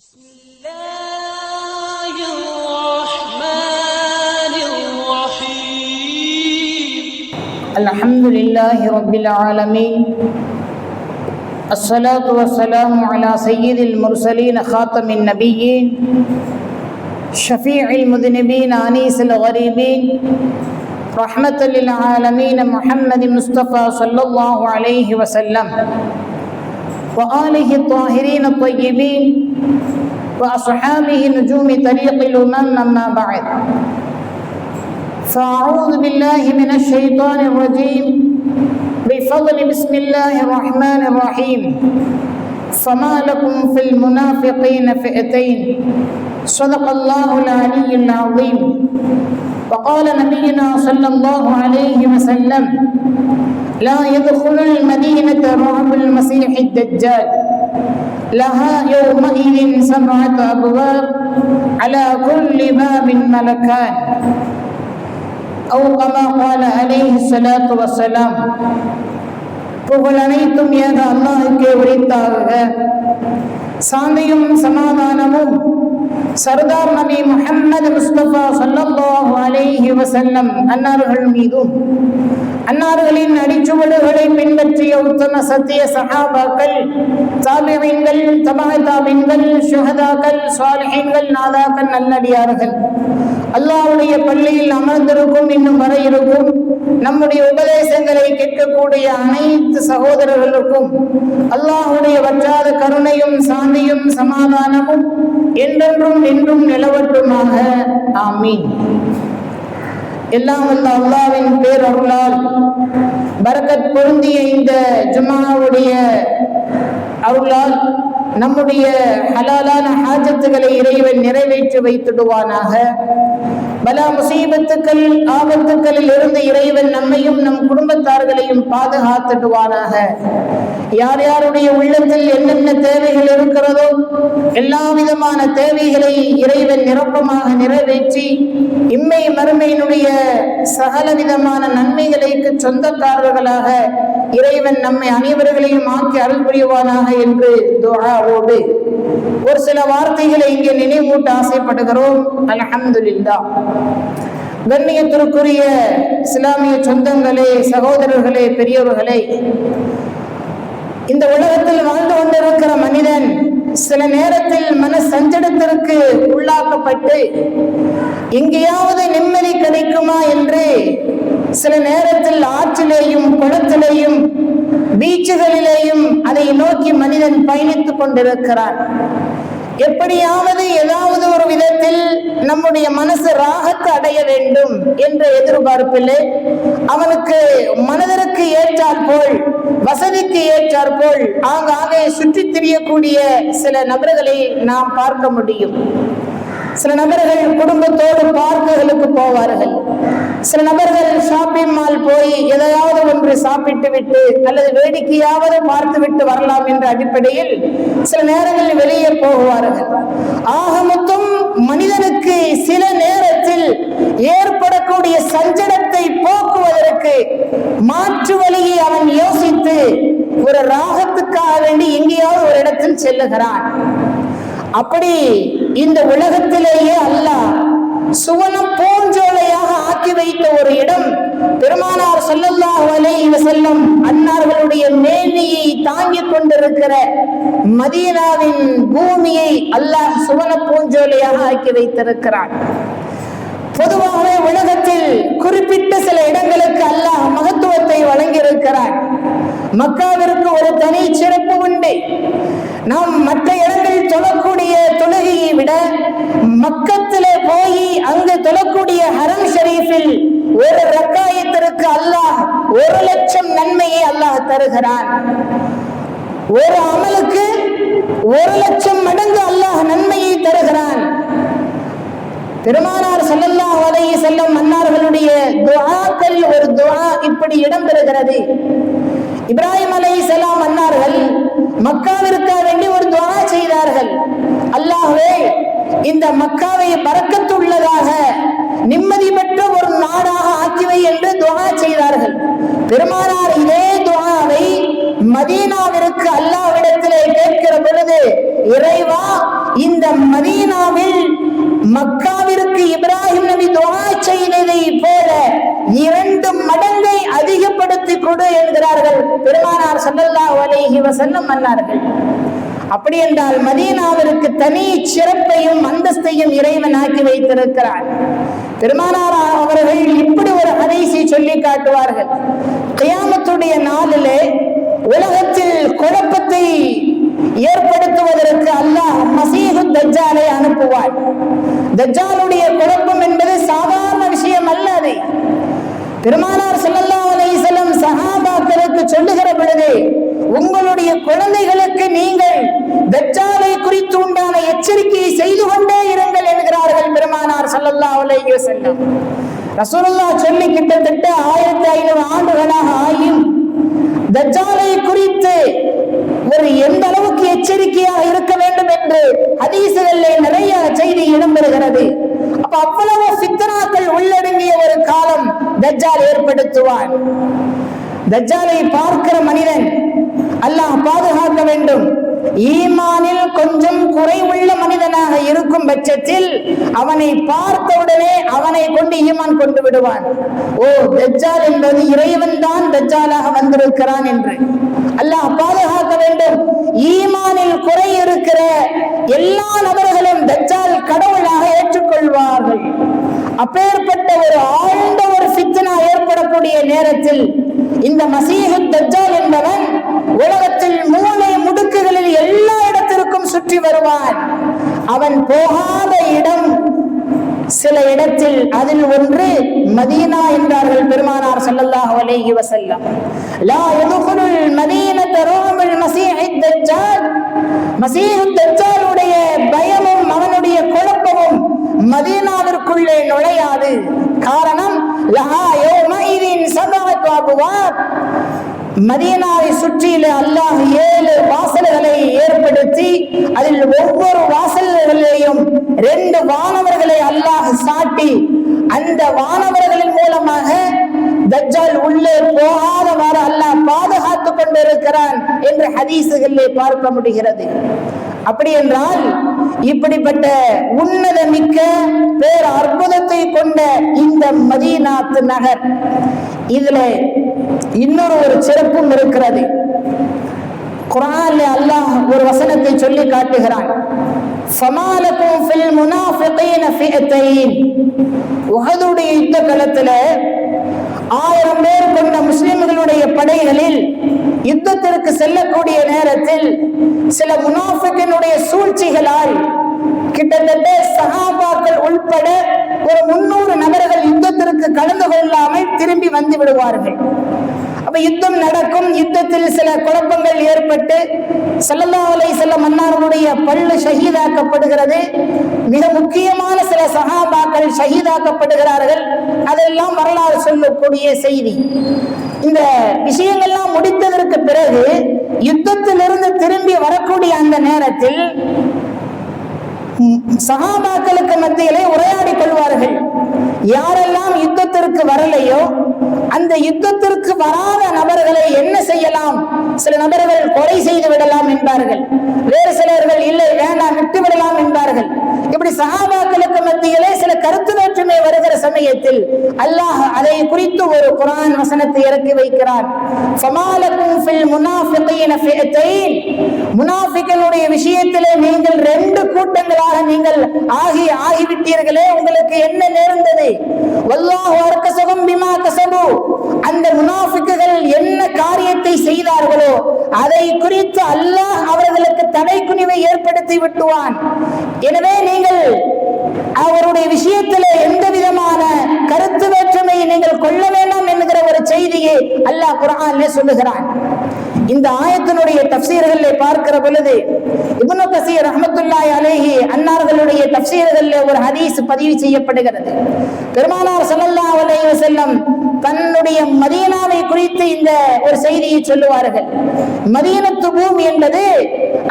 بسم الله الرحمن الرحيم. الحمد لله رب العالمين. الصلاة والسلام على سيد المرسلين خاتم النبيين شفيع المذنبين أنيس الغريبين رحمة للعالمين محمد مصطفى صلى الله عليه وسلم وآله الطاهرين الطيبين وأصحابه نجوم طريق الأمم أما بعد. فأعوذ بالله من الشيطان الرجيم. بفضل بسم الله الرحمن الرحيم. فما لكم في المنافقين فئتين. صدق الله العلي العظيم. وقال نبينا صلى الله عليه وسلم لا يدخل المدينة رعب المسيح الدجال. لها يومئذ سبعة أبواب على كل باب ملكان أو كما قال عليه الصلاة والسلام புகழ் அனைத்தும் ஏக அல்லாஹுக்கே உரித்தாக சாந்தியும் சமாதானமும் சர்தார் நபி முஹம்மது முஸ்தபா சல்லல்லாஹு அலைஹி வஸல்லம் அன்னார்கள் மீதும் அன்னார்களின் அடிச்சுவடுகளை பின்பற்றிய உத்தம சத்திய சஹாபாக்கள் தாபியீன்கள் தபா தாபின்கள் ஷுஹதாக்கள் சாலிஹீன்கள் நாதாக்கள் நல்லடியார்கள். அல்லாஹ்வுடைய பள்ளியில் அமர்ந்திருக்கும் இன்னும் வர இருக்கும். நம்முடைய உபதேசங்களை கேட்கக்கூடிய அனைத்து சகோதரர்களுக்கும் அல்லாஹுடைய வற்றாத கருணையும் சாந்தியும் சமாதானமும் என்றென்றும் என்றும் நிலவட்டுமாக. ஆமீன். எல்லாம் வல்ல அல்லாவின் பேரருளால் பரக்கத் பொருந்திய இந்த ஜுமாவுடைய அருளால் நம்முடைய ஹலாலான ஹாஜத்துகளை இறைவன் நிறைவேற்றி வைத்திடுவானாக. பல முசீபத்துக்கள் ஆபத்துக்களில் இருந்து இறைவன் நம்மையும் நம் குடும்பத்தார்களையும் பாதுகாத்துடுவானாக. யார் யாருடைய உள்ளத்தில் என்னென்ன தேவைகள் இருக்கிறதோ எல்லா விதமான தேவைகளை இறைவன் நிரப்பமாக நிறைவேற்றி இம்மை மறுமையினுடைய சகல விதமான நன்மைகளுக்கு சொந்தக்காரர்களாக இறைவன் நம்மை அனைவர்களையும் ஆக்கி அருள் புரிவானாக என்று துஆவோடு. ஒரு சில வார்த்தைகளை இங்கே நினைவூட்ட ஆசைப்படுகிறோம். அல்ஹம்துலில்லா. கண்ணியத்திற்குரிய இஸ்லாமிய சொந்தங்களே சகோதரர்களே பெரியவர்களே. இந்த உலகத்தில் வாழ்ந்து கொண்டிருக்கிற மனிதன் சில நேரத்தில் மன சஞ்சடத்திற்கு உள்ளாக்கப்பட்டு எங்கேயாவது நிம்மதி கிடைக்குமா என்று சில நேரத்தில் ஆற்றிலேயும் குளத்திலேயும் பீச்சுகளிலேயும் அதை நோக்கி மனிதன் பயணித்துக் கொண்டிருக்கிறான். எப்படியாவது ஏதாவது ஒரு விதத்தில் நம்முடைய மனசு ராகத்தை அடைய வேண்டும் என்ற எதிர்பார்ப்பில் அவனுக்கு மனதிற்கு ஏற்றாற் போல் வசதிக்கு ஏற்றாற் போல் ஆங்காங்கே சுற்றித் திரியக்கூடிய சில நபர்களை நாம் பார்க்க முடியும். சில நபர்கள் குடும்பத்தோடு பார்க்குகளுக்கு போவார்கள். சில நபர்கள் ஷாப்பிங் மால் போய் எதையாவது ஒன்று சாப்பிட்டு விட்டு அல்லது வேடிக்கையாவது பார்த்து விட்டு வரலாம் என்ற அடிப்படையில் சில நேரங்களில் வெளியே போகுவார்கள். ஆக மொத்தம் மனிதனுக்கு சில நேரத்தில் ஏற்படக்கூடிய சஞ்சலத்தை போக்குவதற்கு மாற்று வழியை அவன் யோசித்து ஒரு ராகத்துக்காக வேண்டி எங்கேயாவது ஒரு இடத்தில் செல்லுகிறான். அப்படி இந்த உலகத்திலேயே அல்லாஹ் சுவனம் பூஞ்சோலையாக ஆக்கி வைத்த ஒரு இடம். பெருமானார் ஸல்லல்லாஹு அலைஹி செல்லும் அன்னார்களுடைய மேனியை தாங்கிக் கொண்டிருக்கிற மதீனாவின் பூமியை அல்லாஹ் சுவன பூஞ்சோலையாக ஆக்கி வைத்திருக்கிறான். பொதுவாகவே உலகத்தில் குறிப்பிட்ட சில இடங்கள் இருக்கிறார். மக்காவிற்கு ஒரு தனி சிறப்பு உண்டு. நாம் மற்ற இடங்களில் தொழக்கூடிய தொழுகையை விட மக்கத்திலே போய் அங்கு தொழக்கூடிய ஹரம் ஷரீஃபில் ஒரு ரக்காயத்திற்கு அல்லாஹ் ஒரு லட்சம் நன்மையை அல்லாஹ் தருகிறான். ஒரு அமலுக்கு ஒரு லட்சம் மடங்கு அல்லாஹ் நன்மையை தருகிறான். பெருமானார் செல்லல்லா வலையை செல்லும் மன்னார்களுடைய துவாக்கள் ஒரு துவா இப்படி இடம்பெறுகிறது. இப்ராஹிம் அலைஹிஸ்ஸலாம் மன்னார்கள் மக்காவிற்காக வேண்டி ஒரு துவா செய்தார்கள். அல்லாஹே இந்த மக்காவை பறக்கத்துள்ளதாக நிம்மதி பெற்ற ஒரு நாடாக ஆக்கிவை என்று துவா செய்தார்கள். பெருமானார் இதே துவாவை மதீனாவிற்கு அல்லாஹ்விடத்திலே கேட்கிற பொழுது இறைவா இந்த மதீனாவில் மக்காவிற்கு இப்ராஹிம் நபி துவா செய்ததை போல இரண்டு மடங்கை அதிகப்படுத்தி கொடு என்கிறார்கள். பெருமானார் சல்லல்லா அலைஹி வஸல்லம் மன்னார்கள். அப்படி என்றால் மதீனாவிற்கு தனி சிறப்பையும் அந்தஸ்தையும் இறைவன் ஆக்கி வைத்திருக்கிறார் பெருமானார் அவர்கள் இப்படி ஒரு ஹதீஸை சொல்லி காட்டுவார்கள். கியாமத்துடைய நாளிலே உலகத்தில் குழப்பத்தை ஏற்படுத்துவதற்கு அல்லாஹ் மசீஹு தஜ்ஜாலை அனுப்புவாள். தஜ்ஜாலுடைய குழப்பம் என்பது சாதாரண விஷயம் அல்ல அது. பெருமானார் ஸல்லல்லாஹு அலைசலம் சஹாபாக்களுக்கு சொல்லுகிற பொழுது உங்களுடைய குழந்தைகளுக்கு நீங்கள் தஜ்ஜாலை குறித்து உண்டான எச்சரிக்கையை செய்து கொண்டே இருங்கள் என்கிறார்கள் பெருமானார் ஸல்லல்லாஹு அலைஹி வஸல்லம். சொல்லி கிட்டத்தட்ட ஆயிரத்தி ஐநூறு ஆண்டுகளாக ஆயும் தஜ்ஜாலை குறித்து ஒரு எந்த எச்சரிக்கையாக இருக்க வேண்டும் என்று ஹதீசுகளிலே நிறைய செய்தி இடம்பெறுகிறது. அப்ப அவ்வளவு சித்தனாக்கள் உள்ளடங்கிய ஒரு காலம் தஜ்ஜால் ஏற்படுத்துவான். தஜ்ஜாலை பார்க்கிற மனிதன் அல்லாஹ் பாதுகாக்க வேண்டும். ஈமானில் கொஞ்சம் குறைவுள்ள மனிதனாக இருக்கும் பட்சத்தில் அவனை பார்த்தவுடனே அவனை கொண்டு ஈமான் கொண்டு விடுவான். ஓ தஜ்ஜால் என்பது இறைவன் தான் தஜ்ஜாலாக வந்திருக்கிறான் என்று. அல்லாஹ் பாதுகாக்க வேண்டும். ஈமானில் குறை இருக்கிற எல்லா நபர்களும் தஜ்ஜால் கடவுளாக ஏற்றுக்கொள்வார்கள். அப்பேற்பட்ட ஒரு ஆழ்ந்த ஒரு சித்தனா ஏற்படக்கூடிய நேரத்தில் இந்த மசீஹு தஜ்ஜால் என்பவன் உலகத்தில் மூளை முடுக்குகளில் எல்லா இடத்திற்கும் சுற்றி வருவான். அவன் போகாத இடம் சில இடத்தில் அதில் ஒன்று மதீனா என்றார்கள் பெருமானார் ஸல்லல்லாஹு அலைஹி வஸல்லம். லா யதுகுலுல் மதீனத ரூமுல் மஸீஹி தஜ்ஜால். மஸீஹு தஜ்ஜாலுடைய பயமும் அவனுடைய குழப்பமும் மதீனாவிற்குள்ளே நுழையாது. காரணம் லஹா யௌமைதின் சபஅத்து அப்வாப். மதீனாவை சுற்றியில அல்லாஹ் ஏழு வாசல்களை ஏற்படுத்தி அதில் ஒவ்வொரு வாசல்களையும் ரெண்டு வானவர்களை அல்லாஹ் சாட்டி அந்த வானவர்களின் மூலமாக தஜ்ஜால் உள்ளே போகாதவாறு அல்லாஹ் பாதுகாத்துக் கொண்டிருக்கிறான் என்று ஹதீசுகளிலே பார்க்க முடிகிறது. அப்படி என்றால் இப்படிப்பட்ட உன்னத மிக்க பேர் அற்புதத்தை கொண்ட இந்த மதீனாத்து நகர் இதுல இன்னொரு ஒரு சிறப்பும் இருக்கிறது. குரான்ல அல்லாஹ் ஒரு வசனத்தை சொல்லி காட்டுகிறான். ஃபமாலக்கும் ஃபில் முனாஃபிகீன ஃபிஅத்தைன். உஹதுடைய யுத்த களத்துல ஆயிரம் பேர் கொண்ட முஸ்லிம்களுடைய படைகளில் யுத்தத்திற்கு செல்லக்கூடிய நேரத்தில் சில முனாஃபிக்கினுடைய சூழ்ச்சிகளால் கிட்டத்தட்ட சஹாபாக்கள் உள்பட ஒரு முன்னூறு நபர்கள் யுத்தத்திற்கு கலந்து கொள்ளாமல் திரும்பி வந்து விடுவார்கள். அப்ப யுத்தம் நடக்கும். யுத்தத்தில் சில குழப்பங்கள் ஏற்பட்டு ஸல்லல்லாஹு அலைஹி வஸல்லம் மன்னாருடைய பள்ளு ஷஹீதாக்கப்படுகிறது. மிக முக்கியமான சில சகாபாக்கள் ஷஹீதாக்கப்படுகிறார்கள். அதெல்லாம் வரலாறு சொல்லக்கூடிய செய்தி. இந்த விஷயங்கள்லாம் முடித்ததற்கு பிறகு யுத்தத்திலிருந்து திரும்பி வரக்கூடிய அந்த நேரத்தில் சகாபாக்களுக்கு மத்தியிலே உரையாடி கொள்வார்கள். யாரெல்லாம் யுத்தத்திற்கு வரலையோ அந்த யுத்தத்திற்கு வராத நபர்களை என்ன செய்யலாம்? சில நபர்கள் கொலை செய்து விடலாம் என்பார்கள். வேறு சிலர்கள் இல்லை வேண்டாம் விட்டு விடலாம் என்பார்கள். இப்படி சகாபாக்களுக்கு மத்தியிலே சில கருத்து வேற்றுமை வருகிற சமயத்தில் அல்லாஹ் அதை குறித்து ஒரு குரான் வசனத்தை இறக்கி வைக்கிறார். ஃபில் முனாஃபிகளுடைய விஷயத்திலே நீங்கள் ரெண்டு கூட்டங்களாக நீங்கள் ஆகி ஆகிவிட்டீர்களே உங்களுக்கு என்ன நேர்ந்தது? வல்லாஹு அர்க்கசகம் பிமா கசபு அந்த முனாஃபிக்குகள் என்ன காரியத்தை செய்தார்களோ அதை குறித்து அல்லாஹ் அவர்களுக்கு தடை குனிவை ஏற்படுத்தி விட்டுவான். எனவே நீங்கள் அவருடைய விஷயத்தில் எந்த விதமான கருத்து வேற்றுமையை நீங்கள் கொள்ள வேண்டாம் என்கிற செய்தியை அல்லாஹ் குரான் சொல்லுகிறான். இந்த ஆயத்தினுடைய தப்சீர்களை பார்க்கிற பொழுது இப்னு கசீர் ரஹமத்துல்லாய் அலேஹி அன்னார்களுடைய தப்சீர்களில் ஒரு ஹதீஸ் பதிவு செய்யப்படுகிறது. பெருமானார் சல்லல்லா அலைஹி செல்லம் தன்னுடைய மதீனாவை குறித்து இந்த ஒரு செய்தியை சொல்லுவார்கள். மதீனத்து பூமி என்பது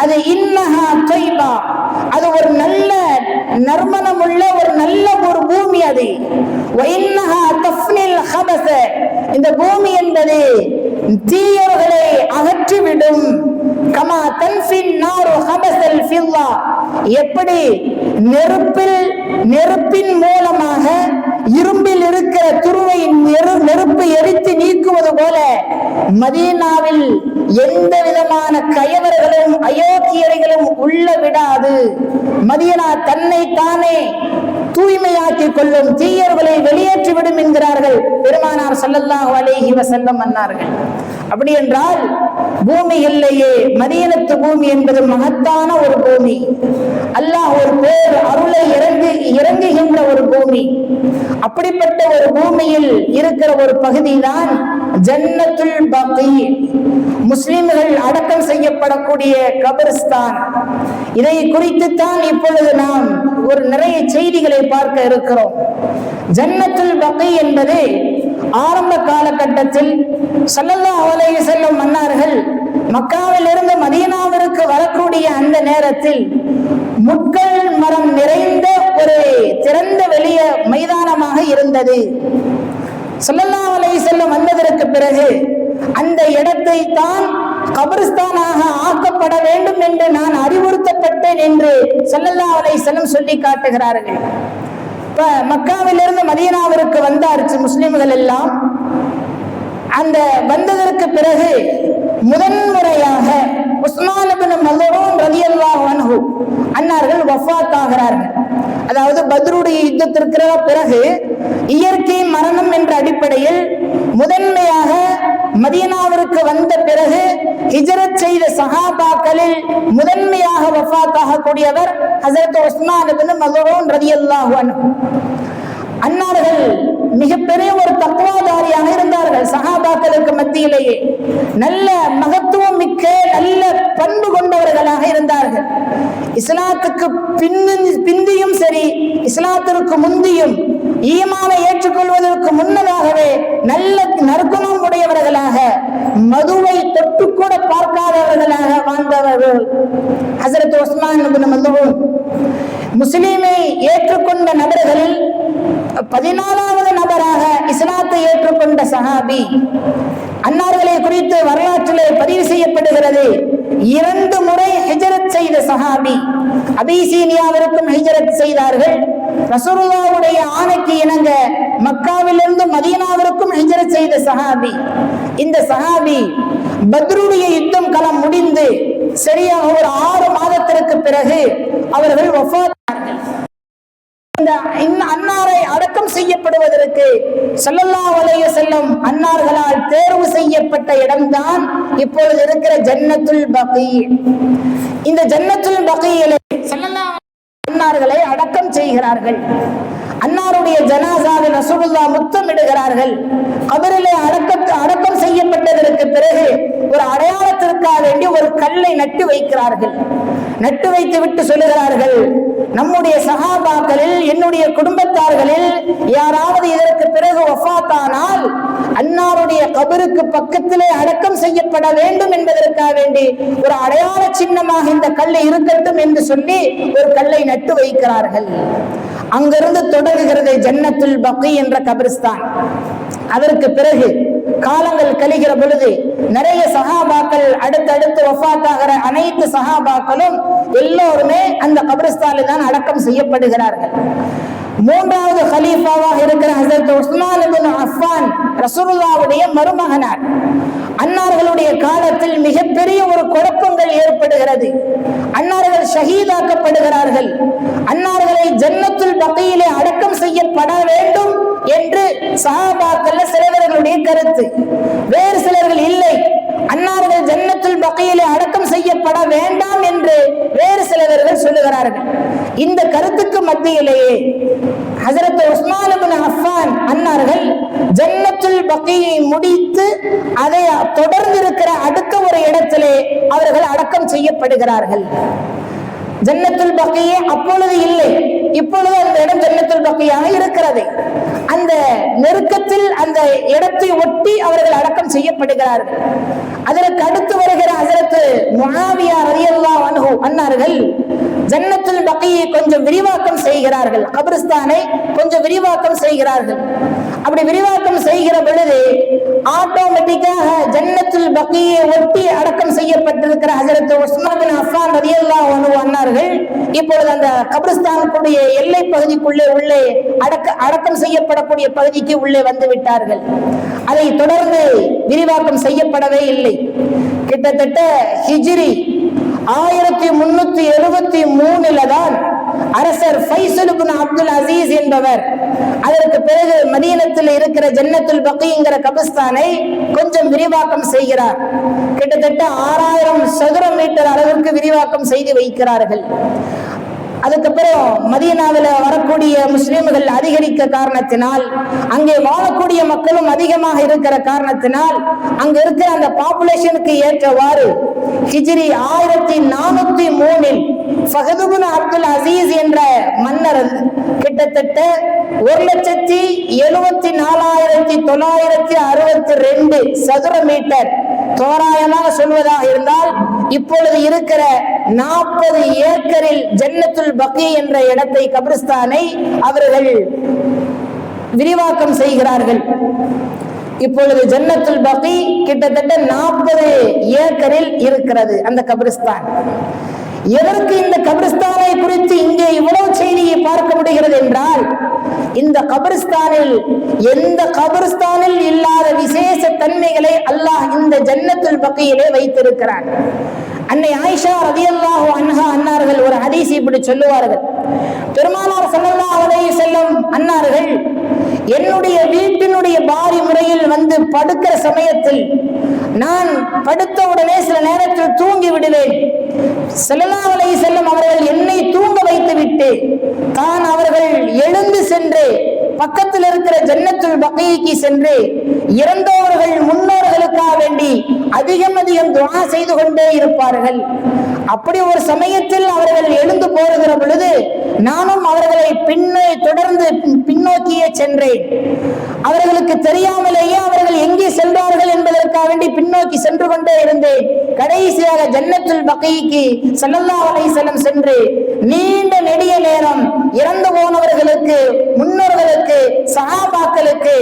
அது இன்னஹா தொய்பா. அது ஒரு நல்ல நறுமணம் ஒரு நல்ல ஒரு பூமி அது. ஒன்னஹா ஹபச இந்த பூமி என்பது தீயவர்களை அகற்றிவிடும். கமா தன்ஃபின் நாரு ஹபசல் ஃபில்லா. எப்படி? நெருப்பில் நெருப்பின் மூலமாக இரும்பில் இருக்கிற துருவை நெருப்பு எரித்து நீக்குவது போல மதீனாவில் எந்த விதமான கயவர்களும் அயோக்கியரைகளும் உள்ள விடாது. மதியனா தன்னை தானே தூய்மையாக்கி கொள்ளும் தீயர்களை வெளியேற்றி விடும் என்கிறார்கள் பெருமானார் ஸல்லல்லாஹு அலேஹி வசல்லம் அன்னார்கள் அப்படி என்றால் பூமி இல்லையே மதியனத்து பூமி என்பது மகத்தான ஒரு பூமி. அல்லாஹ் ஒரு பேர் அருளை இறங்கு இறங்குகின்ற ஒரு பூமி. அப்படிப்பட்ட ஒரு பூமியில் இருக்கிற ஒரு பகுதி தான் ஜன்னத்துல் பாக்கி முஸ்லிம்கள் அடக்கம் செய்யப்படக்கூடிய கபரிஸ்தான். இதை குறித்துத்தான் இப்பொழுது நாம் ஒரு நிறைய செய்திகளை பார்க்க இருக்கிறோம். ஜன்னத்துல் பாக்கை என்பது ஆரம்ப காலகட்டத்தில் ஸல்லல்லாஹு அலைஹி செல்லும் மன்னார்கள் மக்காவில் இருந்து மதீனாவிற்கு வரக்கூடிய அந்த நேரத்தில் முட்கள் மரம் நிறைந்த ஒரு திறந்த வெளிய மைதானமாக இருந்தது. சொல்லல்லா அலைஹி செல்லும் வந்ததற்கு பிறகு அந்த இடத்தை தான் கபிரஸ்தானாக ஆக்கப்பட வேண்டும் என்று நான் அறிவுறுத்தப்பட்டேன் என்று சொல்லல்லாவலை அலைஹி செல்லம் சொல்லி காட்டுகிறார்கள். இப்ப மக்காவிலிருந்து மதீனாவிற்கு வந்தாச்சு முஸ்லிம்கள் எல்லாம். அந்த வந்ததற்கு பிறகு முதன்முறையாக உஸ்மான் அன்னார்கள் வஃபாத் ஆகிறார்கள் அதாவது பத்ருடைய யுத்தத்திற்கு பிறகு இயற்கை மரணம் என்ற அடிப்படையில் முதன்மையாக மதீனாவிற்கு வந்த பிறகு ஹிஜரத் செய்த சஹாபாக்களில் முதன்மையாக வஃபாத் ஆகக்கூடியவர் ஹசரத் உஸ்மான் இப்னு அன்னார்கள் மிகப்பெரிய ஒரு தத்துவாதாரியாக இருந்தார்கள். சகாபாக்களுக்கு மத்தியிலேயே நல்ல மகத்துவம் மிக்க நல்ல பண்பு கொண்டவர்களாக இருந்தார்கள். இஸ்லாத்துக்கு பின்னு பிந்தியும் சரி இஸ்லாத்திற்கு முந்தியும் ஈமாவை ஏற்றுக்கொள்வதற்கு முன்னதாகவே நல்ல நற்குணம் உடையவர்களாக மதுவை தொட்டு கூட பார்க்காதவர்களாக வாழ்ந்தவர்கள். ஹசரத் உஸ்மான் மதுவும் முஸ்லீமை ஏற்றுக்கொண்ட நபர்களில் பதினாலாவது நபராக இஸ்லாத்தை ஏற்றுக்கொண்ட சஹாபி அன்னார்களை குறித்து வரலாற்றிலே பதிவு செய்யப்படுகிறது. இரண்டு முறை ஹிஜரத் செய்த சஹாபி அபிசீனியாவிற்கும் ஹிஜரத் செய்தார்கள். ரசூலுல்லாவுடைய ஆணைக்கு இணங்க மக்காவிலிருந்து மதீனாவிற்கும் ஹிஜரத் செய்த சஹாபி. இந்த சஹாபி பத்ருடைய யுத்தம் களம் முடிந்து சரியாக ஒரு ஆறு மாதத்திற்கு பிறகு அவர்கள் ஒஃபாத்தார்கள் இந்த இந்த அன்னாரை செய்யப்படுவதற்கு ஸல்லல்லாஹு வலைய செல்லும் அன்னார்களால் தேர்வு செய்யப்பட்ட இடம்தான் இப்பொழுது இருக்கிற ஜன்னத்துல் பகை. இந்த ஜன்னத்துல் பகீயிலே ஸல்லல்லாஹு அன்னார்களை அடக்கம் செய்கிறார்கள். அன்னாருடைய ஜனாசாவை நசுகுல்லா முத்தமிடுகிறார்கள். கபரிலே அடக்க அடக்கம் செய்யப்பட்டதற்கு பிறகு ஒரு அடையாளத்திற்காக வேண்டி ஒரு கல்லை நட்டு வைக்கிறார்கள். நட்டு வைத்து விட்டு சொல்லுகிறார்கள் நம்முடைய சகாபாக்களில் என்னுடைய குடும்பத்தார்களில் யாராவது இதற்கு பிறகு ஒஃபாத்தானால் அன்னாருடைய கபருக்கு பக்கத்திலே அடக்கம் செய்யப்பட வேண்டும் என்பதற்காக வேண்டி ஒரு அடையாள சின்னமாக இந்த கல்லை இருக்கட்டும் என்று சொல்லி ஒரு கல்லை நட்டு வைக்கிறார்கள். அங்கிருந்து தொடங்குகிறது ஜன்னத்துல் பக்கி என்ற கபிரிஸ்தான். அதற்கு பிறகு காலங்கள் கழிகிற பொழுது நிறைய சகாபாக்கள் அடுத்தடுத்து ஒஃபாத்தாகிற அனைத்து சகாபாக்களும் எல்லோருமே அந்த கபிரிஸ்தானில் தான் அடக்கம் செய்யப்படுகிறார்கள். மூன்றாவது ஹலீஃபாவாக இருக்கிற ஹசரத் உஸ்மான் இப்னு அஃபான் ரசூலுல்லாவுடைய மருமகனார். அன்னார்களுடைய காலத்தில் மிகப்பெரிய ஒரு குழப்பங்கள் ஏற்படுகிறது. அன்னார்கள் ஷஹீதாக்கப்படுகிறார்கள். அன்னார்களை ஜன்னத்துல் பகையிலே அடக்கம் செய்யப்பட வேண்டும் என்று சஹாபாக்கள்ல சிலவர்களுடைய கருத்து. வேறு சிலர்கள் இல்லை. அன்னார்கள் ஜன்ன பகையிலே அடக்கம் செய்யப்பட வேண்டாம் என்று வேறு சிலவர்கள் சொல்லுகிறார்கள். இந்த கருத்துக்கு மத்தியிலேயே ஹசரத் உஸ்மான் அஃபான் அன்னார்கள் ஜன்னத்துல் பக்கியை முடித்து அதை தொடர்ந்து இருக்கிற அடுத்த ஒரு இடத்திலே அவர்கள் அடக்கம் செய்யப்படுகிறார்கள். ஜன்னத்துல் பக்கையே அப்பொழுது இல்லை. இப்பொழுது அந்த இடம் ஜன்னத்துல் பக்கையாக இருக்கிறது. அந்த நெருக்கத்தில் அந்த இடத்தை ஒட்டி அவர்கள் அடக்கம் செய்யப்படுகிறார்கள். அதற்கு அடுத்து வருகிற ஹசரத்து முஆவியா ரலியல்லாஹு அன்ஹு அன்னார்கள் ஜன்னத்துல் பக்கையை கொஞ்சம் விரிவாக்கம் செய்கிறார்கள் கபிரிஸ்தானை கொஞ்சம் விரிவாக்கம் செய்கிறார்கள். அப்படி விரிவாக்கம் செய்கிற பொழுது ஆட்டோமேட்டிக்காக ஜன்னத்துல் பக்கியை ஒட்டி அடக்கம் செய்யப்பட்டிருக்கிற ஹசரத்து உஸ்மான் பின் அஃபான் ரலியல்லாஹு அன்ஹு அன்னார்கள் இப்பொழுது அந்த கபிரிஸ்தானுக்குடைய எல்லை பகுதிக்குள்ளே உள்ளே அடக்க அடக்கம் செய்யப்படக்கூடிய பகுதிக்கு உள்ளே வந்து விட்டார்கள். அதை தொடர்ந்து விரிவாக்கம் செய்யப்படவே இல்லை. கிட்டத்தட்ட ஹிஜ்ரி ஆயிரத்தி முன்னூத்தி எழுபத்தி மூணுல தான் அரசர் ஃபைசல் அப்துல் அசீஸ் என்பவர். அதற்கு பிறகு மதீனத்தில் இருக்கிற ஜன்னத்துல் பக்கிங்கிற கபிஸ்தானை கொஞ்சம் விரிவாக்கம் செய்கிறார். கிட்டத்தட்ட ஆறாயிரம் சதுர மீட்டர் அளவிற்கு விரிவாக்கம் செய்து வைக்கிறார்கள். அதுக்கப்புறம் மதீனாவில் வரக்கூடிய முஸ்லீம்கள் அதிகரிக்க காரணத்தினால் அங்கே வாழக்கூடிய மக்களும் அதிகமாக இருக்கிற காரணத்தினால் அங்க இருக்கிற அந்த பாப்புலேஷனுக்கு ஏற்றவாறு ஹிஜ்ரி ஆயிரத்தி நானூத்தி மூணில் ஃபஹதுபின் அப்துல் அசீஸ் என்ற மன்னர் கிட்டத்தட்ட ஒரு லட்சத்தி எழுபத்தி நாலாயிரத்தி தொள்ளாயிரத்தி அறுபத்தி ரெண்டு சதுர மீட்டர் தோராயமாக சொல்வதாக இருந்தால் இப்பொழுது இருக்கிற நாற்பது ஏக்கரில் ஜன்னத்துல் பக்கி என்ற இடத்தை கபிரிஸ்தானை அவர்கள் விரிவாக்கம் செய்கிறார்கள். இப்பொழுது ஜன்னத்துல் பக்கி கிட்டத்தட்ட நாற்பது ஏக்கரில் இருக்கிறது அந்த கபிரிஸ்தான். எதற்கு இந்த கபிரிஸ்தானை குறித்து இங்கே இவ்வளவு செய்தியை பார்க்க முடிகிறது என்றால் இந்த கபிரஸ்தானில் எந்த கபிரஸ்தானில் இல்லாத விசேஷ தன்மைகளை அல்லாஹ் இந்த ஜன்னத்துல் பக்கையிலே வைத்திருக்கிறான். அன்னை ஆயிஷா ரதியல்லாஹு அன்ஹா அன்னார்கள் ஒரு ஹதீஸ் இப்படி சொல்லுவார்கள். பெருமானார் ஸல்லல்லாஹு அலைஹி செல்லும் அன்னார்கள் என்னுடைய வீட்டினுடைய பாரி முறையில் வந்து படுக்கிற சமயத்தில் நான் படுத்த உடனே சில நேரத்தில் தூங்கி விடுவேன். செல்லலாவலை செல்லும் அவர்கள் என்னை தூங்க வைத்து விட்டு தான் அவர்கள் எழுந்து சென்று பக்கத்தில் இருக்கிற ஜன்னத்துள் பக்கைக்கு சென்று இறந்தவர்கள் முன்னோர்களுக்காக வேண்டி அதிகம் அதிகம் துவா செய்து கொண்டே இருப்பார்கள். அப்படி ஒரு சமயத்தில் அவர்கள் எழுந்து போருகிற பொழுது நானும் அவர்களை பின்னே தொடர்ந்து பின்னோக்கியே சென்றேன். அவர்களுக்கு தெரியாமலேயே அவர்கள் சென்றார்கள் வேண்டி பின்னோக்கி சென்று கொண்டே இருந்தேன் கடைசியாக ஜன்னத்துல் பகைக்கு செல்லல்லா அலைஹி செல்லம் சென்று நீண்ட நெடிய நேரம் இறந்து போனவர்களுக்கு முன்னோர்களுக்கு சகாபாக்களுக்கு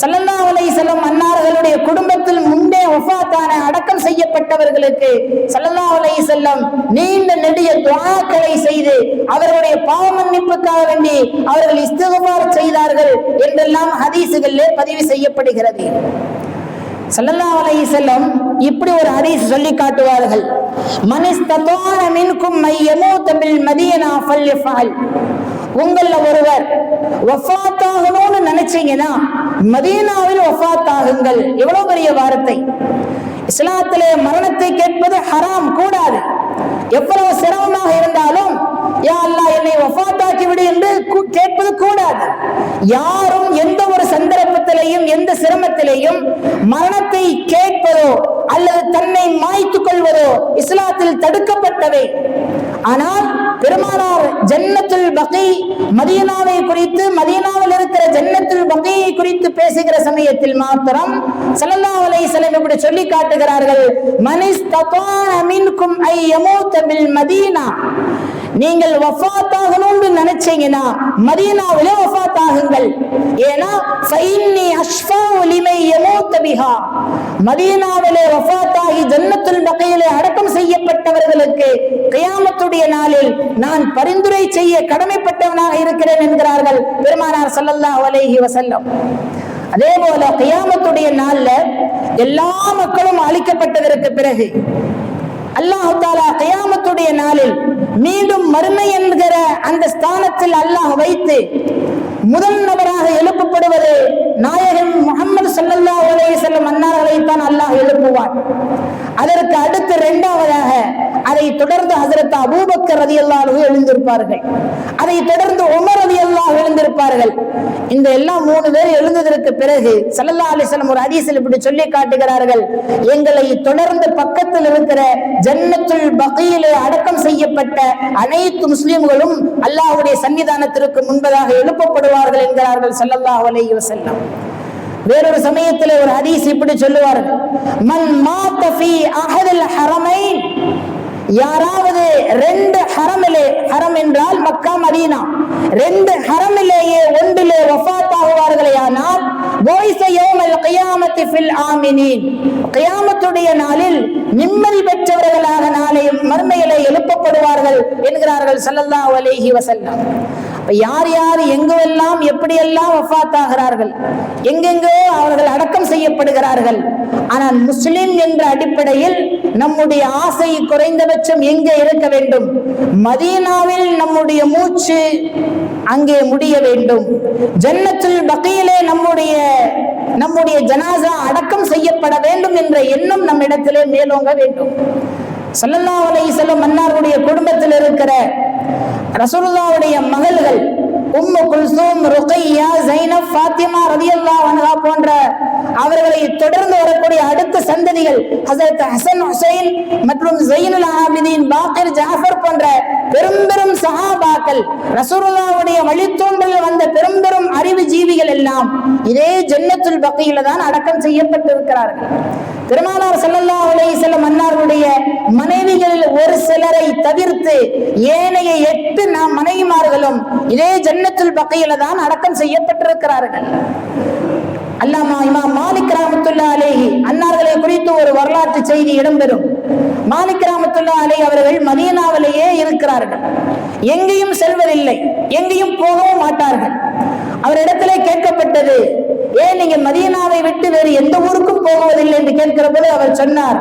செல்லல்லா அலைஹி செல்லம் அன்னார்களுடைய குடும்பத்தில் முன்பே ஒஃபாத்தான அடக்கம் செய்யப்பட்டவர்களுக்கு செல்லல்லா அலைஹி செல்லம் நீண்ட நெடிய துவாக்களை செய்து அவர்களுடைய பாவ மன்னிப்புக்காக வேண்டி அவர்கள் இஸ்திக்பார் செய்தார்கள் என்றெல்லாம் ஹதீசுகளில் பதிவு செய்யப்படுகிறது. சல்லல்லா அலை செல்லம் இப்படி ஒரு ஹதீஸ் சொல்லி காட்டுவார்கள். மனிஸ்தோன மின்கும் மை தமிழ் மதியனா மதீனா ஃபல்யஃபல் உங்கள ஒருவர் ஒஃபாத்தாகணும்னு நினைச்சீங்கன்னா மதீனாவில் ஒஃபாத்தாகுங்கள் எவ்வளவு பெரிய வார்த்தை. இஸ்லாத்திலே மரணத்தை கேட்பது ஹராம் கூடாது. எவ்வளவு சிரமமாக இருந்தாலும் யா அல்லா என்னை வஃபாத்தாக்கி விடு என்று கேட்பது கூடாது. யாரும் எந்த ஒரு சந்தர்ப்பத்திலையும் எந்த சிரமத்திலையும் மரணத்தை கேட்பதோ அல்லது தன்னை மாய்த்துக் கொள்வதோ இஸ்லாத்தில் தடுக்கப்பட்டவை. ஆனால் பெருமானார் ஜன்னத்துல் பகை மதீனாவை குறித்து மதீனாவில் இருக்கிற ஜன்னத்துல் பகையை குறித்து பேசுகிற சமயத்தில் மாத்திரம் சலல்லாவலை அலைஹி வஸல்லம் இப்படி சொல்லி காட்டுகிறார்கள். மனிஸ்ததான மின்கும் ஐ யமோ பில் மதீனா. நீங்கள் வஃபாத்தாகணும்னு நினைச்சீங்கன்னா மதீனாவிலே வஃபாத்தாகுங்கள் ஏன்னா ஃபைன்னி அஷ்ஃபாஉ லிமை யமூத பிஹா. மதீனாவிலே வஃபாத்தாகி ஜன்னத்துல் பகையிலே அடக்கம் செய்யப்பட்டவர்களுக்கு கியாமத்துடைய நாளில் நான் பரிந்துரை செய்ய கடமைப்பட்டவனாக இருக்கிறேன் என்கிறார்கள் பெருமானார் ஸல்லல்லாஹு அலைஹி வஸல்லம். அதே போல கியாமத்துடைய நாள்ல எல்லா மக்களும் அழிக்கப்பட்டதற்கு பிறகு அல்லாஹ் தாலா கயாமத்துடைய நாளில் மீண்டும் மறுமை என்கிற அந்த ஸ்தானத்தில் அல்லாஹ் வைத்து முதல் நபராக எழுப்பப்படுவது நாயகன் முகமது ஸல்லல்லாஹு அலைஹி செல்லும் அன்னார்களை தான் அல்லாஹ் எழுப்புவான். அதற்கு அடுத்து இரண்டாவதாக அதை தொடர்ந்து ஹசரத் அபூபக்கர் ரதி அல்லாஹு எழுந்திருப்பார்கள். அதை தொடர்ந்து உமர் அல்லாஹ் எழுந்திருப்பார்கள். இந்த எல்லாம் மூணு பேர் எழுந்ததற்கு பிறகு ஸல்லல்லாஹு அலைஹி ஒரு அதிசல் இப்படி சொல்லி காட்டுகிறார்கள். எங்களை தொடர்ந்து பக்கத்தில் இருக்கிற ஜன்னத்துள் பகையிலே அடக்கம் செய்யப்பட்ட அனைத்து முஸ்லிம்களும் அல்லாஹ்வுடைய சன்னிதானத்திற்கு முன்பதாக எழுப்பப்படுவார்கள் என்கிறார்கள் ஸல்லல்லாஹு அலைஹி வஸல்லம். வேறொரு சமயத்தில் ஒரு ஹதீஸ் இப்படி சொல்லுவார்கள். மன் மாத்தபி அகதில் ஹரமை யாராவது ரெண்டு ஹரமிலே ஹரம் என்றால் மக்கா மதீனா. ரெண்டு ஹரமிலேயே ஒன்றிலே வஃபாத் ஆகுவார்களே ஆனால் யௌமல் கியாமத்தி ஃபில் ஆமினீன். கியாமத்துடைய நாளில் நிம்மதி பெற்றவர்களாக நாளை மர்மையிலே எழுப்பப்படுவார்கள் என்கிறார்கள் ஸல்லல்லாஹு அலைஹி வஸல்லம். அப்ப யார் யார் எங்குவெல்லாம் எப்படியெல்லாம் வஃபாத் ஆகிறார்கள் எங்கெங்கோ அவர்கள் அடக்கம் செய்யப்படுகிறார்கள். ஆனால் முஸ்லிம் என்ற அடிப்படையில் நம்முடைய ஆசை குறைந்தபட்சம் எங்கே இருக்க வேண்டும்? மதீனாவில் நம்முடைய மூச்சு அங்கே முடிய வேண்டும். ஜன்னத்தில் பகையிலே நம்முடைய நம்முடைய ஜனாசா அடக்கம் செய்யப்பட வேண்டும் என்ற எண்ணம் நம்மிடத்திலே மேலோங்க வேண்டும். ஸல்லல்லாஹு அலை செல்லும் மன்னாருடைய குடும்பத்தில் இருக்கிற ரசூலுல்லாவுடைய மகள்கள் உம்மு குல்சூம் ருகையா ஜைனப் ஃபாத்திமா ரதியல்லா அன்ஹா போன்ற அவர்களை தொடர்ந்து வரக்கூடிய அடுத்த சந்ததிகள் ஹசரத் ஹசன் ஹுசைன் மற்றும் ஜெயினுல் ஆபிதீன் பாக்கர் ஜாஃபர் போன்ற பெரும் பெரும் சஹாபாக்கள் ரசூலுல்லாவுடைய வழித்தோன்றல் வந்த பெரும் பெரும் அறிவு ஜீவிகள் எல்லாம் இதே ஜன்னத்துல் பக்கையில தான் அடக்கம் செய்யப்பட்டிருக்கிறார்கள். பெருமானார் செல்லல்லா அலை வஸல்லம் அன்னாருடைய மனைவிகளில் ஒரு சிலரை தவிர்த்து ஏனைய எட்டு நாம் மனைவிமார்களும் இதே ஜன்னத்துல் பக்கையில தான் அடக்கம் செய்யப்பட்டிருக்கிறார்கள். அல்லாமா இமாம் மாலிக் ராமத்துல்லா அலேஹி அன்னார்களை குறித்து ஒரு வரலாற்று செய்தி இடம்பெறும். மாலிக் ராமத்துல்லா அலே அவர்கள் மதீனாவிலேயே இருக்கிறார்கள். எங்கேயும் செல்வதில்லை எங்கேயும் போகவும் மாட்டார்கள். அவரிடத்திலே கேட்கப்பட்டது ஏன் நீங்க மதியனாவை விட்டு வேறு எந்த ஊருக்கும் போகுவதில்லை என்று கேட்கிற போது அவர் சொன்னார்.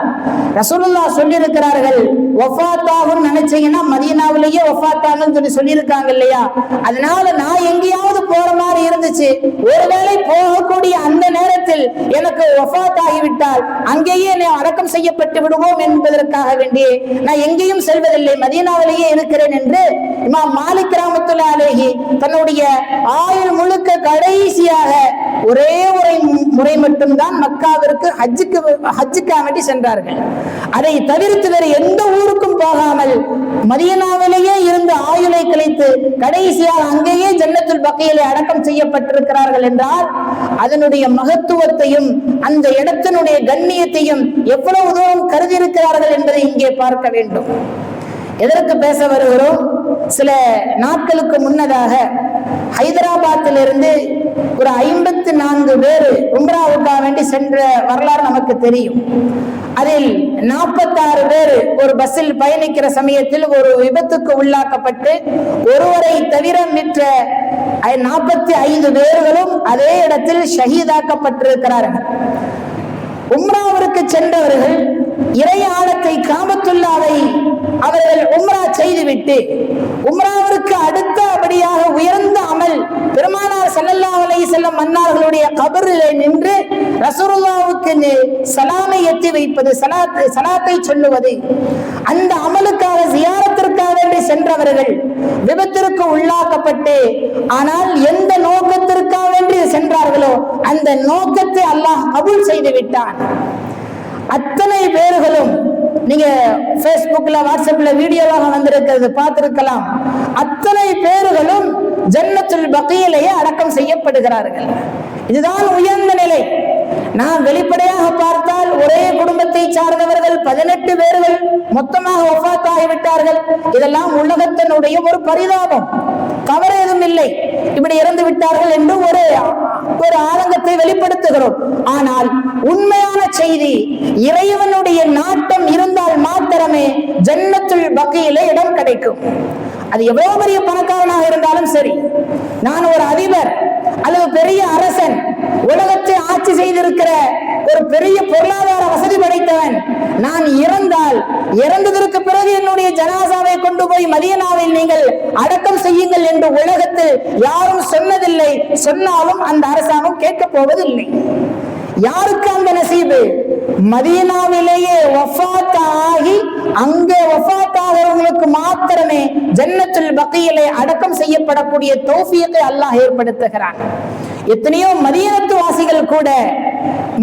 ரசூலுல்லா சொல்லியிருக்கிறார்கள் ஒஃபாத்தாகும் நினைச்சீங்கன்னா மதியனாவிலேயே ஒஃபாத்தாங்கன்னு சொல்லி சொல்லியிருக்காங்க இல்லையா? அதனால நான் எங்கேயாவது போற மாதிரி இருந்துச்சு. ஒருவேளை போகக்கூடிய அந்த நேரத்தில் எனக்கு ஒஃபாத் ஆகிவிட்டால் அங்கேயே நான் அடக்கம் செய்யப்பட்டு விடுவோம் என்பதற்காக வேண்டி நான் எங்கேயும் செல்வதில்லை மதியனாவிலேயே இருக்கிறேன் என்று இமாம் மாலிக் கிராமத்துல அலேஹி தன்னுடைய ஆயுள் முழுக்க கடைசியாக ஒரே ஒரு முறை மட்டும்தான் மக்காவிற்கு ஹஜ்ஜுக்கு ஹஜ்ஜுக்காக வேண்டி சென்றார்கள். அதை தவிர்த்து வேறு எந்த ஊருக்கும் போகாமல் மதியனாவிலேயே இருந்து ஆயுளை கழித்து கடைசியால் அங்கேயே ஜன்னத்துல் பக்கையிலே அடக்கம் செய்யப்பட்டிருக்கிறார்கள் என்றால் அதனுடைய மகத்துவத்தையும் அந்த இடத்தினுடைய கண்ணியத்தையும் எவ்வளவு தூரம் கருதி இருக்கிறார்கள் என்பதை இங்கே பார்க்க வேண்டும். எதற்கு பேச வருகிறோம்? சில நாட்களுக்கு முன்னதாக ஹைதராபாத்திலிருந்து ஒரு ஐம்பத்தி நான்கு பேர் உம்ராவுக்காக வேண்டி சென்ற வரலாறு நமக்கு தெரியும். அதில் நாற்பத்தாறு பேர் ஒரு பஸ்ஸில் பயணிக்கிற சமயத்தில் ஒரு விபத்துக்கு உள்ளாக்கப்பட்டு ஒருவரை தவிர மிற்ற நாற்பத்தி ஐந்து பேர்களும் அதே இடத்தில் ஷஹீதாக்கப்பட்டிருக்கிறார்கள். உம்ராவிற்கு சென்றவர்கள் இறை ஆழத்தை காமத்துள்ளாவை அவர்கள் உம்ரா செய்துவிட்டு உம்ராவிற்கு அடுத்த உயர்ந்த அமல் பெருமானார் ஸல்லல்லாஹு அலைஹி செல்லம் மன்னார்களுடைய கபரிலே நின்று ரசூலுல்லாவுக்கு சலாமை எத்தி வைப்பது சலாத் சலாத்தை சொல்லுவது. அந்த அமலுக்காக ஜியாரத்திற்காக வேண்டி சென்றவர்கள் விபத்திற்கு உள்ளாக்கப்பட்டு ஆனால் எந்த நோக்கத்திற்காக வேண்டி சென்றார்களோ அந்த நோக்கத்தை அல்லாஹ் கபூல் செய்து விட்டான். அத்தனை பேர்களும் நீங்க பேஸ்புக்ல வாட்ஸ்அப்ல வீடியோவாக வந்திருக்கிறது பார்த்திருக்கலாம். அத்தனை பேர்களும் ஜன்னத்துல் பக்கையிலேயே அடக்கம் செய்யப்படுகிறார்கள். இதுதான் உயர்ந்த நிலை. நாம் வெளிப்படையாக பார்த்தால் ஒரே குடும்பத்தை சார்ந்தவர்கள் பதினெட்டு பேர்கள் மொத்தமாக ஒப்பாத்தாகிவிட்டார்கள் இதெல்லாம் உலகத்தினுடைய ஒரு பரிதாபம். கவலை எதுவும் இல்லை. இப்படி இறந்து விட்டார்கள் என்று ஒரு ஒரு ஆனந்தத்தை வெளிப்படுத்துகிறோம். ஆனால் உண்மையான செய்தி இறைவனுடைய நாட்டம் இருந்தால் மாத்திரமே ஜன்னத்துள் பக்கையில இடம் கிடைக்கும். அது எவ்வளவு பெரிய பணக்காரனாக இருந்தாலும் சரி நான் ஒரு அதிபர் அல்லது பெரிய அரசன் உலகத்தை ஆட்சி செய்திருக்கிற ஒரு பெரிய பொருளாதார வசதி படைத்தவன் நான் இறந்தால் இறந்ததற்கு பிறகு என்னுடைய ஜனாசாவை கொண்டு போய் மதியனாவில் நீங்கள் அடக்கம் செய்யுங்கள் என்று உலகத்தில் யாரும் சொன்னதில்லை சொன்னாலும் அந்த அரசாங்கம் கேட்கப் போவதில்லை. யாருக்கு அந்த நசீபு? மதீனாவிலேயே வஃபாத் ஆகி அங்கே வஃபாத் ஆகிறவங்களுக்கு மாத்திரமே ஜன்னத்துல் பக்கையிலே அடக்கம் செய்யப்படக்கூடிய தௌஃபியத்தை அல்லாஹ் ஏற்படுத்துகிறான். எத்தனையோ மதியனத்து வாசிகள் கூட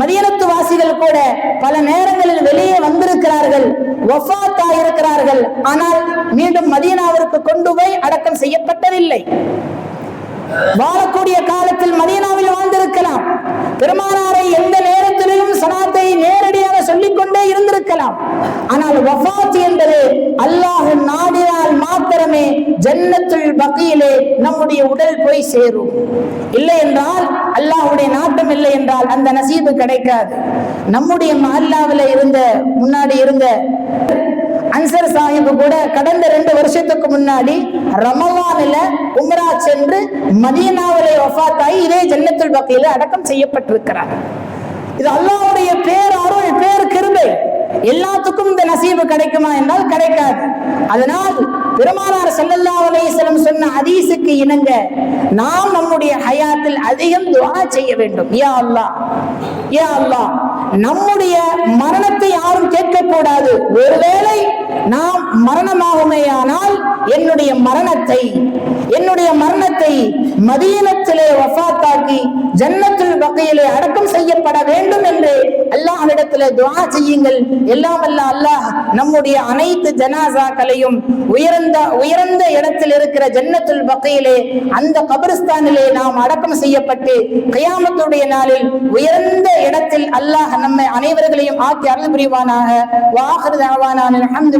மதியனத்து வாசிகள் கூட பல நேரங்களில் வெளியே வந்திருக்கிறார்கள் ஒஃபாத்தாக ஆகியிருக்கிறார்கள் ஆனால் மீண்டும் மதியனாவிற்கு கொண்டு போய் அடக்கம் செய்யப்பட்டதில்லை. வாழக்கூடிய காலத்தில் மதீனாவில் வாழ்ந்திருக்கலாம். பெருமானாரை எந்த நேரத்திலும் சனாத்தை நேரடியாக சொல்லிக் கொண்டே இருந்திருக்கலாம். ஆனால் வஃபாத் என்பது அல்லாஹ் நாடினால் மாத்திரமே ஜன்னத்துள் வகையிலே நம்முடைய உடல் போய் சேரும். இல்லை என்றால் அல்லாஹுடைய நாட்டம் இல்லை என்றால் அந்த நசீபு கிடைக்காது. நம்முடைய மல்லாவில் இருந்த முன்னாடி இருந்த அன்சர் சாஹிப் கூட கடந்த ரெண்டு வருஷத்துக்கு முன்னாடி ரமலானில உம்ரா சென்று மதியனாவிலே வஃபாத்தாகி இதே ஜன்னத்துல் பக்கியில அடக்கம் செய்யப்பட்டிருக்கிறார். இது அல்லாவுடைய பேர் அருள் பேர் கிருபை. எல்லாத்துக்கும் இந்த நசீபு கிடைக்குமா என்றால் கிடைக்காது. அதனால் பெருமானார் செல்லல்லா அலைஹி சொன்ன ஹதீஸுக்கு இணங்க நாம் நம்முடைய ஹயாத்தில் அதிகம் துவா செய்ய வேண்டும். யா அல்லாஹ் யா அல்லாஹ் நம்முடைய மரணத்தை யாரும் கேட்கக்கூடாது. ஒருவேளை நாம் மரணமாகுமேயானால் என்னுடைய மரணத்தை என்னுடைய மரணத்தை மதியத்திலே வஃபாத்தாக்கி ஜன்னத்துல் வகையிலே அடக்கம் செய்யப்பட வேண்டும் என்று அல்லாஹ்விடத்திலே துவா செய்யுங்கள். எல்லாம் அல்ல அல்லாஹ் நம்முடைய அனைத்து ஜனாசாக்களையும் உயர்ந்த உயர்ந்த இடத்தில் இருக்கிற ஜன்னத்துல் வகையிலே அந்த கபரிஸ்தானிலே நாம் அடக்கம் செய்யப்பட்டு கயாமத்துடைய நாளில் உயர்ந்த இடத்தில் அல்லாஹ் நம்மை அனைவர்களையும் ஆக்கி அருள் புரிவானாக. வாஹிரு அஹமது